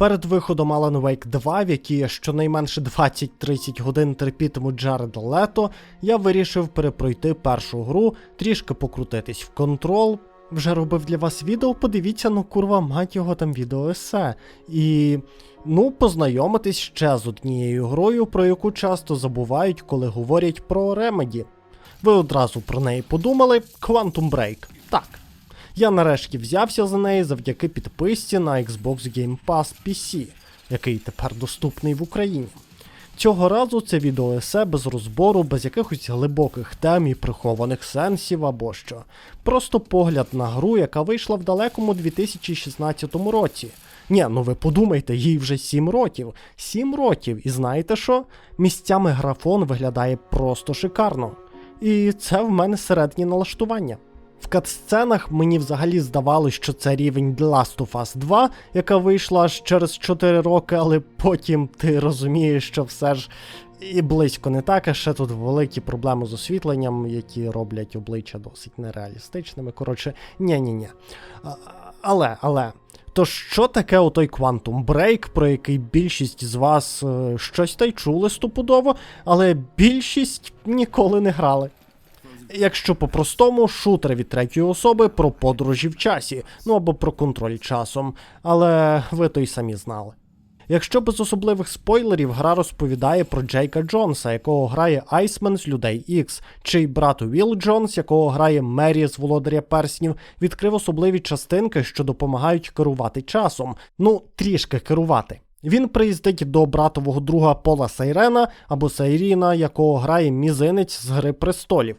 Перед виходом Alan Wake 2, в якій щонайменше 20-30 годин терпітимуть Джареда Лето, я вирішив перепройти першу гру, трішки покрутитись в контрол. Вже робив для вас відео, подивіться, ну курва, мать його там відео есе. І ну, познайомитись ще з однією грою, про яку часто забувають, коли говорять про Remedy. Ви одразу про неї подумали Quantum Break. Так. Я нарешті взявся за неї завдяки підписці на Xbox Game Pass PC, який тепер доступний в Україні. Цього разу це відео есе без розбору, без якихось глибоких тем і прихованих сенсів або що. Просто погляд на гру, яка вийшла в далекому 2016 році. Ні, ну ви подумайте, їй вже 7 років. 7 років, і знаєте що? Місцями графон виглядає просто шикарно. І це в мене середні налаштування. В катсценах мені взагалі здавалось, що це рівень The Last of Us 2, яка вийшла аж через 4 роки, але потім ти розумієш, що все ж і близько не так, а ще тут великі проблеми з освітленням, які роблять обличчя досить нереалістичними. Коротше, ні-ні-ні. Але, але. То що таке отой Quantum Break, про який більшість з вас е, щось та й чули стопудово, але більшість ніколи не грали. Якщо по-простому, шутер від третьої особи про подорожі в часі, ну або про контроль часом, але ви то й самі знали. Якщо без особливих спойлерів, гра розповідає про Джейка Джонса, якого грає Айсмен з Людей Ікс, чий брат Уілл Джонс, якого грає Мері з Володаря Перснів, відкрив особливі частинки, що допомагають керувати часом. Ну, трішки керувати. Він приїздить до братового друга Пола Сайрена або Сайріна, якого грає мізинець з Гри престолів.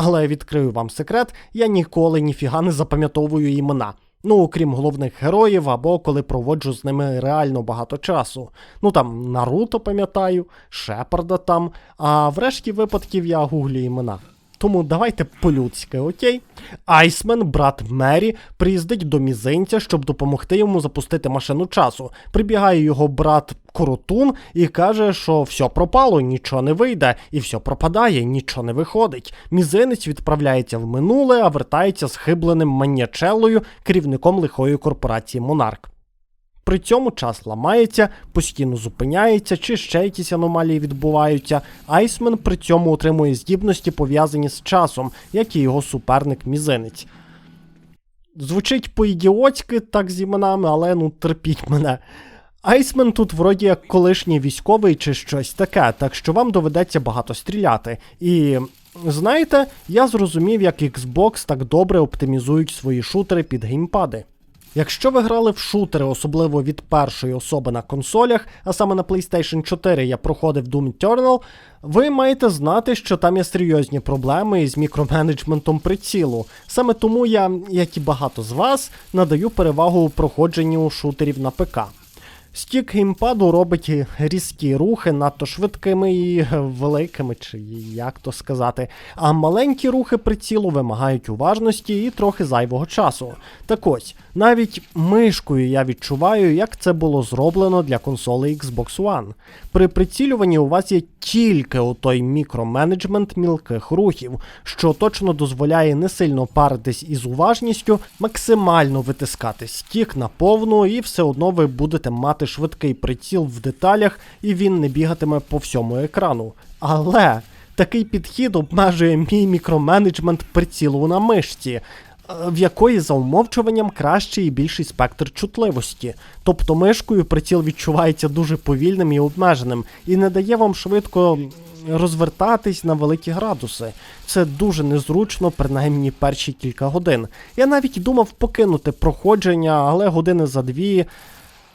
Але відкрию вам секрет, я ніколи ніфіга не запам'ятовую імена. Ну, окрім головних героїв, або коли проводжу з ними реально багато часу. Ну там Наруто пам'ятаю, Шепарда там, а в решті випадків я гуглю імена. Тому давайте по-людськи, окей? Айсмен, брат Мері, приїздить до мізинця, щоб допомогти йому запустити машину часу. Прибігає його брат Коротун і каже, що все пропало, нічого не вийде, і все пропадає, нічого не виходить. Мізинець відправляється в минуле, а вертається з хибленим керівником лихої корпорації Монарк. При цьому час ламається, постійно зупиняється, чи ще якісь аномалії відбуваються. Айсмен при цьому отримує здібності, пов'язані з часом, як і його суперник мізинець. Звучить по-ідіотськи так з іменами, але ну терпіть мене. Айсмен тут вроді як колишній військовий чи щось таке, так що вам доведеться багато стріляти. І знаєте, я зрозумів, як Xbox так добре оптимізують свої шутери під геймпади. Якщо ви грали в шутери, особливо від першої особи на консолях, а саме на PlayStation 4 я проходив Doom Eternal, ви маєте знати, що там є серйозні проблеми із мікроменеджментом прицілу. Саме тому я, як і багато з вас, надаю перевагу проходженню шутерів на ПК. Стік геймпаду робить різкі рухи надто швидкими і великими, чи як то сказати. А маленькі рухи прицілу вимагають уважності і трохи зайвого часу. Так ось, навіть мишкою я відчуваю, як це було зроблено для консоли Xbox One. При прицілюванні у вас є тільки отой мікроменеджмент мілких рухів, що точно дозволяє не сильно паритись із уважністю, максимально витискати стік на повну, і все одно ви будете мати швидкий приціл в деталях, і він не бігатиме по всьому екрану. Але такий підхід обмежує мій мікроменеджмент прицілу на мишці. Е, В якої за умовчуванням кращий і більший спектр чутливості. Тобто мишкою приціл відчувається дуже повільним і обмеженим, і не дає вам швидко розвертатись на великі градуси. Це дуже незручно, принаймні перші кілька годин. Я навіть думав покинути проходження, але години за дві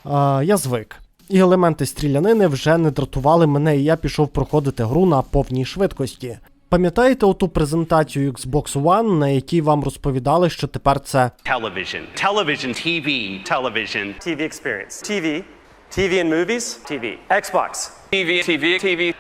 а, я звик. І елементи стрілянини вже не дратували мене, і я пішов проходити гру на повній швидкості. Пам'ятаєте оту презентацію Xbox One, на якій вам розповідали, що тепер це television, television, TV, television, TV experience. TV. TV in movies. TV. Xbox. TV, TV, TV.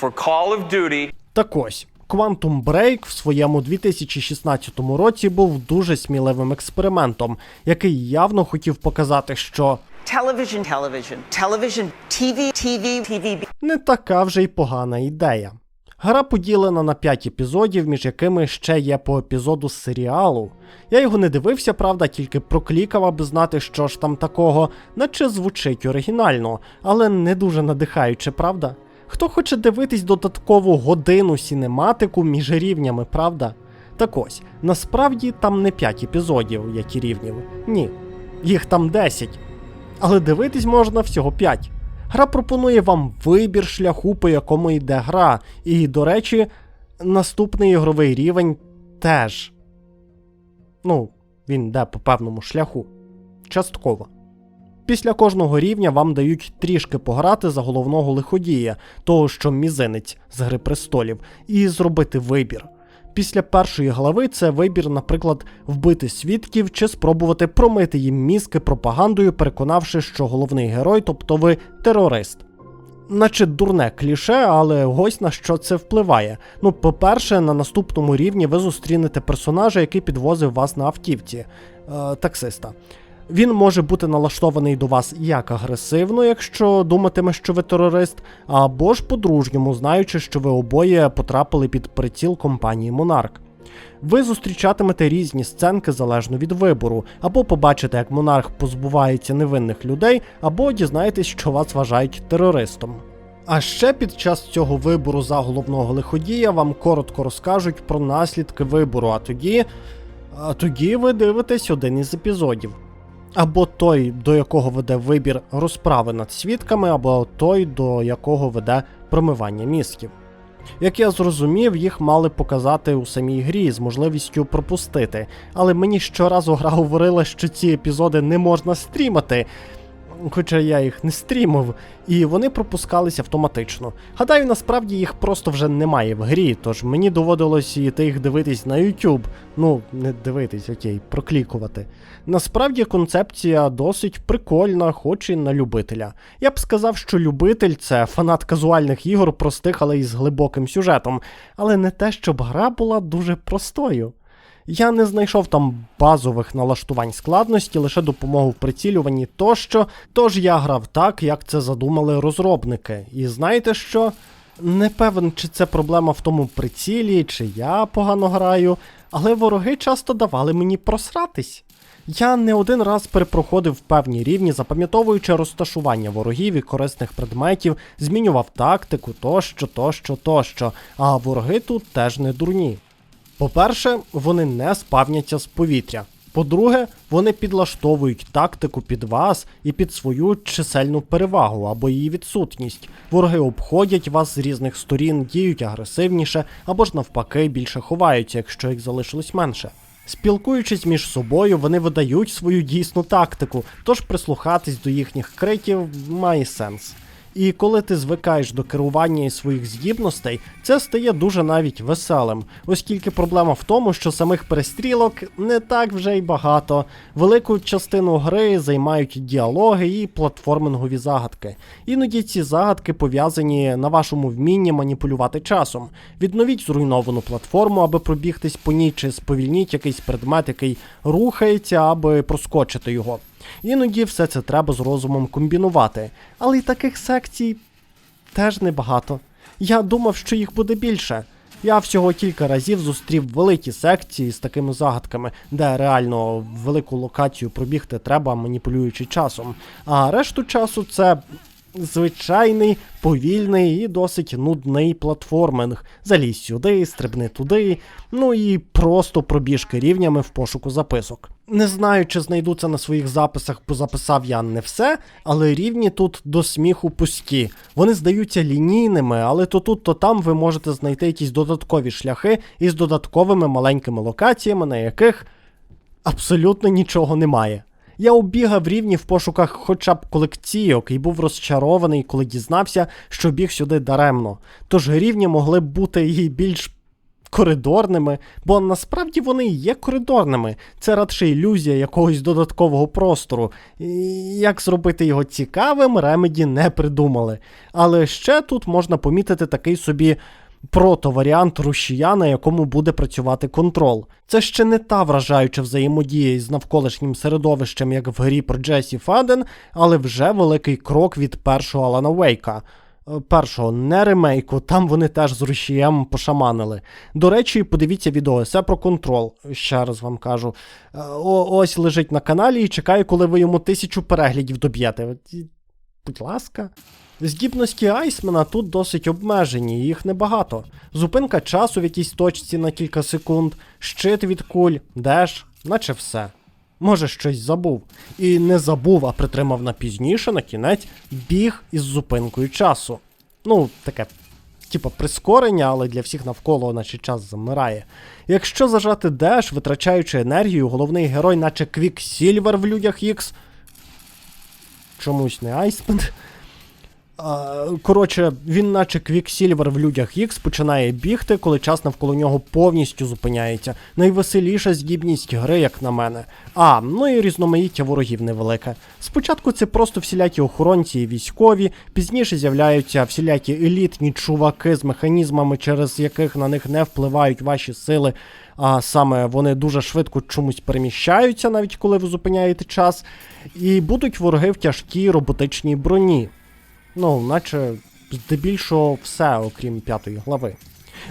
For Call of Duty, Так ось, Quantum Break в своєму 2016 році був дуже сміливим експериментом, який явно хотів показати, що television, television, television, TV, TV, TV. не така вже й погана ідея. Гра поділена на 5 епізодів, між якими ще є по епізоду з серіалу. Я його не дивився, правда, тільки проклікав, аби знати, що ж там такого, наче звучить оригінально, але не дуже надихаюче, правда? Хто хоче дивитись додаткову годину сінематику між рівнями, правда? Так ось, насправді там не 5 епізодів, як і рівнів. Ні, їх там 10. Але дивитись можна всього 5. Гра пропонує вам вибір шляху, по якому йде гра. І, до речі, наступний ігровий рівень теж. Ну, він йде по певному шляху. Частково. Після кожного рівня вам дають трішки пограти за головного лиходія, того що мізинець з Гри престолів, і зробити вибір. Після першої глави це вибір, наприклад, вбити свідків чи спробувати промити їм мізки пропагандою, переконавши, що головний герой, тобто ви терорист. Наче дурне кліше, але ось на що це впливає. Ну, по-перше, на наступному рівні ви зустрінете персонажа, який підвозив вас на автівці е, таксиста. Він може бути налаштований до вас як агресивно, якщо думатиме, що ви терорист, або ж по-дружньому, знаючи, що ви обоє потрапили під приціл компанії Монарк. Ви зустрічатимете різні сценки залежно від вибору, або побачите, як монарх позбувається невинних людей, або дізнаєтесь, що вас вважають терористом. А ще під час цього вибору за головного лиходія вам коротко розкажуть про наслідки вибору, а тоді. А тоді ви дивитесь один із епізодів. Або той, до якого веде вибір розправи над свідками, або той, до якого веде промивання мізків. Як я зрозумів, їх мали показати у самій грі з можливістю пропустити, але мені щоразу гра говорила, що ці епізоди не можна стрімати. Хоча я їх не стрімив, і вони пропускались автоматично. Гадаю, насправді їх просто вже немає в грі, тож мені доводилось іти їх дивитись на YouTube. Ну, не дивитись, окей, проклікувати. Насправді концепція досить прикольна, хоч і на любителя. Я б сказав, що любитель це фанат казуальних ігор, простих, але із глибоким сюжетом, але не те, щоб гра була дуже простою. Я не знайшов там базових налаштувань складності, лише допомогу в прицілюванні тощо, тож я грав так, як це задумали розробники. І знаєте що? Не певен, чи це проблема в тому прицілі, чи я погано граю, але вороги часто давали мені просратись. Я не один раз перепроходив певні рівні, запам'ятовуючи розташування ворогів і корисних предметів, змінював тактику тощо, тощо, тощо. А вороги тут теж не дурні. По-перше, вони не спавняться з повітря. По-друге, вони підлаштовують тактику під вас і під свою чисельну перевагу або її відсутність. Вороги обходять вас з різних сторін, діють агресивніше або ж навпаки більше ховаються, якщо їх залишилось менше. Спілкуючись між собою, вони видають свою дійсну тактику, тож прислухатись до їхніх криків має сенс. І коли ти звикаєш до керування і своїх здібностей, це стає дуже навіть веселим, оскільки проблема в тому, що самих перестрілок не так вже й багато. Велику частину гри займають діалоги і платформингові загадки. Іноді ці загадки пов'язані на вашому вмінні маніпулювати часом. Відновіть зруйновану платформу, аби пробігтись по ній, чи сповільніть якийсь предмет, який рухається, аби проскочити його. Іноді все це треба з розумом комбінувати, але й таких секцій теж небагато. Я думав, що їх буде більше. Я всього кілька разів зустрів великі секції з такими загадками, де реально велику локацію пробігти треба, маніпулюючи часом. А решту часу це звичайний, повільний і досить нудний платформинг. Залізь сюди, стрибни туди, ну і просто пробіжки рівнями в пошуку записок. Не знаю, чи знайду це на своїх записах, бо записав я не все, але рівні тут до сміху пусті. Вони здаються лінійними, але то тут, то там ви можете знайти якісь додаткові шляхи із додатковими маленькими локаціями, на яких абсолютно нічого немає. Я обігав рівні в пошуках хоча б колекційок і був розчарований, коли дізнався, що біг сюди даремно. Тож рівні могли б бути і більш коридорними, бо насправді вони є коридорними. Це радше ілюзія якогось додаткового простору. Як зробити його цікавим, ремеді не придумали. Але ще тут можна помітити такий собі протоваріант рушія, на якому буде працювати контрол. Це ще не та вражаюча взаємодія із навколишнім середовищем, як в грі про Джесі Фаден, але вже великий крок від першого Алана Вейка. Е, Першого не ремейку, там вони теж з рушієм пошаманили. До речі, подивіться відео есе про контрол. Ще раз вам кажу. Е, О, ось лежить на каналі і чекаю, коли ви йому тисячу переглядів доб'єте. Будь ласка. Здібності Айсмена тут досить обмежені, їх небагато. Зупинка часу в якійсь точці на кілька секунд, щит від куль, деш, наче все. Може, щось забув. І не забув, а притримав на пізніше, на кінець, біг із зупинкою часу. Ну, таке, типа прискорення, але для всіх навколо, наче час замирає. Якщо зажати деш, витрачаючи енергію, головний герой, наче Квіксільвер в людях Ікс, чомусь не Айсмен. Коротше, він, наче Квіксільвер в людях X, починає бігти, коли час навколо нього повністю зупиняється. Найвеселіша здібність гри, як на мене. А, ну і різноманіття ворогів невелике. Спочатку це просто всілякі охоронці і військові, пізніше з'являються всілякі елітні чуваки з механізмами, через яких на них не впливають ваші сили. А саме вони дуже швидко чомусь переміщаються, навіть коли ви зупиняєте час. І будуть вороги в тяжкій роботичній броні. Ну, наче здебільшого все, окрім п'ятої глави.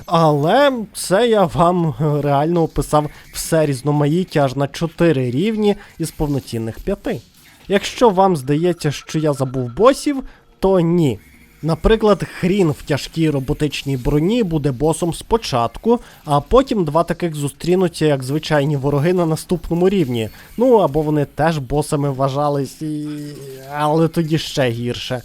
Але це я вам реально описав все різноманіття аж на 4 рівні із повноцінних 5. Якщо вам здається, що я забув босів, то ні. Наприклад, хрін в тяжкій роботичній броні буде босом спочатку, а потім два таких зустрінуться як звичайні вороги на наступному рівні. Ну або вони теж босами вважались, і... але тоді ще гірше.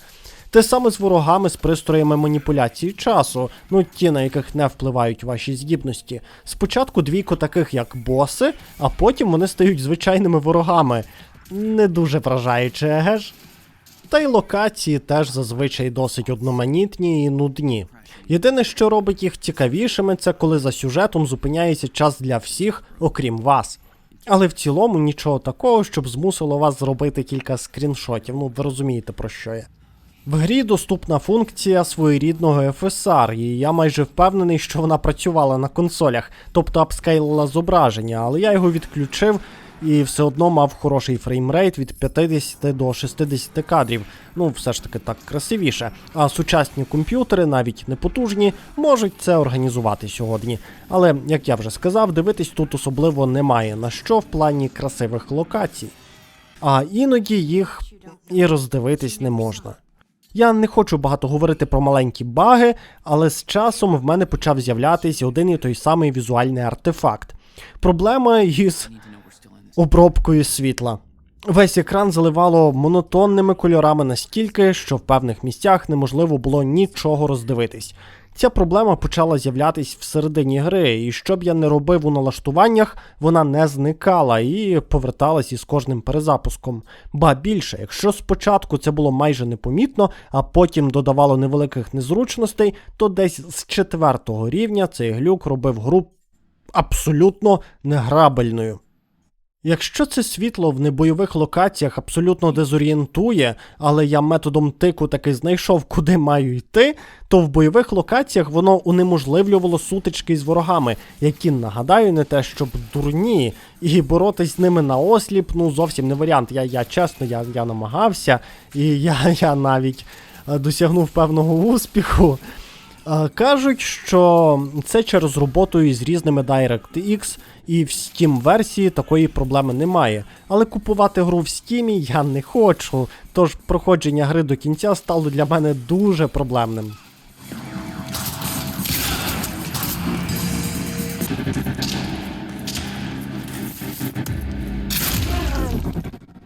Те саме з ворогами з пристроями маніпуляції часу, ну ті, на яких не впливають ваші здібності. Спочатку двійко таких як боси, а потім вони стають звичайними ворогами. Не дуже вражаюче, еге ж? Та й локації теж зазвичай досить одноманітні і нудні. Єдине, що робить їх цікавішими, це коли за сюжетом зупиняється час для всіх, окрім вас. Але в цілому нічого такого, щоб змусило вас зробити кілька скріншотів. Ну, ви розумієте про що я. В грі доступна функція своєрідного FSR, і я майже впевнений, що вона працювала на консолях, тобто апскейлила зображення, але я його відключив і все одно мав хороший фреймрейт від 50 до 60 кадрів. Ну, все ж таки так красивіше. А сучасні комп'ютери, навіть не потужні, можуть це організувати сьогодні. Але, як я вже сказав, дивитись тут особливо немає на що в плані красивих локацій. А іноді їх і роздивитись не можна. Я не хочу багато говорити про маленькі баги, але з часом в мене почав з'являтися один і той самий візуальний артефакт. Проблема із обробкою світла. Весь екран заливало монотонними кольорами настільки, що в певних місцях неможливо було нічого роздивитись. Ця проблема почала з'являтись всередині гри, і що б я не робив у налаштуваннях, вона не зникала і поверталась із кожним перезапуском. Ба більше, якщо спочатку це було майже непомітно, а потім додавало невеликих незручностей, то десь з четвертого рівня цей глюк робив гру абсолютно неграбельною. Якщо це світло в небойових локаціях абсолютно дезорієнтує, але я методом тику таки знайшов, куди маю йти, то в бойових локаціях воно унеможливлювало сутички з ворогами, які, нагадаю, не те, щоб дурні, і боротись з ними на осліп, ну зовсім не варіант. Я, я чесно, я, я намагався, і я, я навіть е, досягнув певного успіху. Е, Кажуть, що це через роботу із різними DirectX, і в Steam версії такої проблеми немає. Але купувати гру в Steam я не хочу, тож проходження гри до кінця стало для мене дуже проблемним.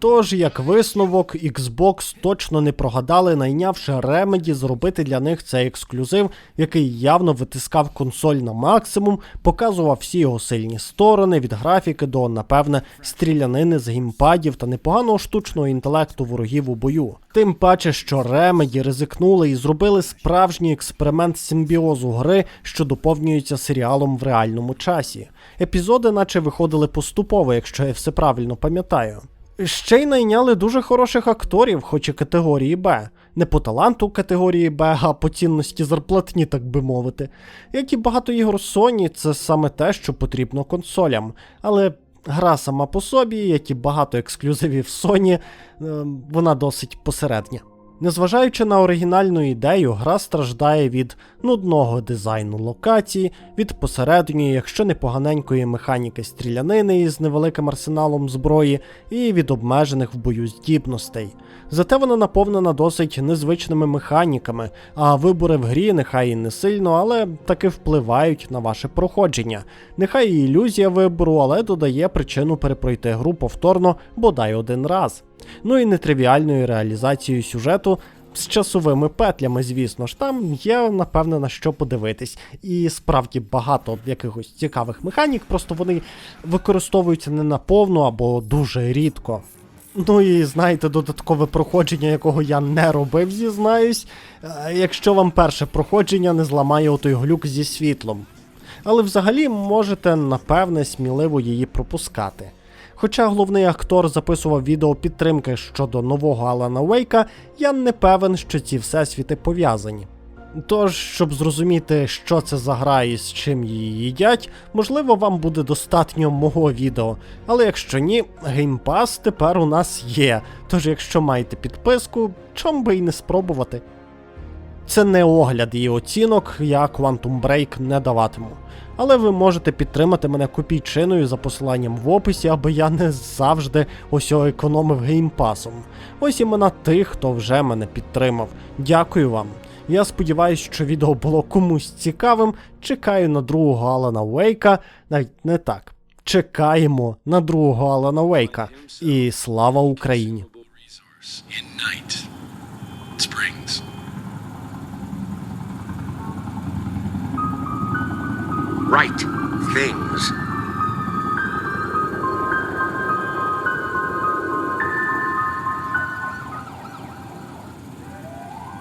Тож, як висновок, Xbox точно не прогадали, найнявши Remedy зробити для них цей ексклюзив, який явно витискав консоль на максимум, показував всі його сильні сторони від графіки до, напевне, стрілянини з геймпадів та непоганого штучного інтелекту ворогів у бою. Тим паче, що Remedy ризикнули і зробили справжній експеримент симбіозу гри, що доповнюється серіалом в реальному часі. Епізоди, наче виходили поступово, якщо я все правильно пам'ятаю. Ще й найняли дуже хороших акторів, хоч і категорії Б. Не по таланту категорії Б, а по цінності зарплатні, так би мовити. Як і багато ігор Sony, це саме те, що потрібно консолям. Але гра сама по собі, як і багато ексклюзивів Sony, е, вона досить посередня. Незважаючи на оригінальну ідею, гра страждає від нудного дизайну локацій, від посередньої, якщо не поганенької механіки стрілянини із невеликим арсеналом зброї, і від обмежених в бою здібностей. Зате вона наповнена досить незвичними механіками, а вибори в грі нехай і не сильно, але таки впливають на ваше проходження. Нехай і ілюзія вибору, але додає причину перепройти гру повторно бодай один раз. Ну і нетривіальною реалізацією сюжету з часовими петлями, звісно ж, там є, напевне, на що подивитись. І справді багато якихось цікавих механік, просто вони використовуються не наповну або дуже рідко. Ну і знаєте, додаткове проходження, якого я не робив, зізнаюсь, е, якщо вам перше проходження не зламає отой глюк зі світлом. Але взагалі можете, напевне, сміливо її пропускати. Хоча головний актор записував відео підтримки щодо нового Алана Вейка, я не певен, що ці всесвіти пов'язані. Тож, щоб зрозуміти, що це за гра і з чим її їдять, можливо, вам буде достатньо мого відео. Але якщо ні, Pass тепер у нас є. Тож, якщо маєте підписку, чом би і не спробувати. Це не огляд і оцінок, я Quantum Break не даватиму. Але ви можете підтримати мене копійчиною за посиланням в описі, аби я не завжди ось економив геймпасом. Ось імена тих, хто вже мене підтримав. Дякую вам. Я сподіваюся, що відео було комусь цікавим. Чекаю на другого Алана Вейка. Навіть не так. Чекаємо на другого Алана Вейка. І слава Україні! Right things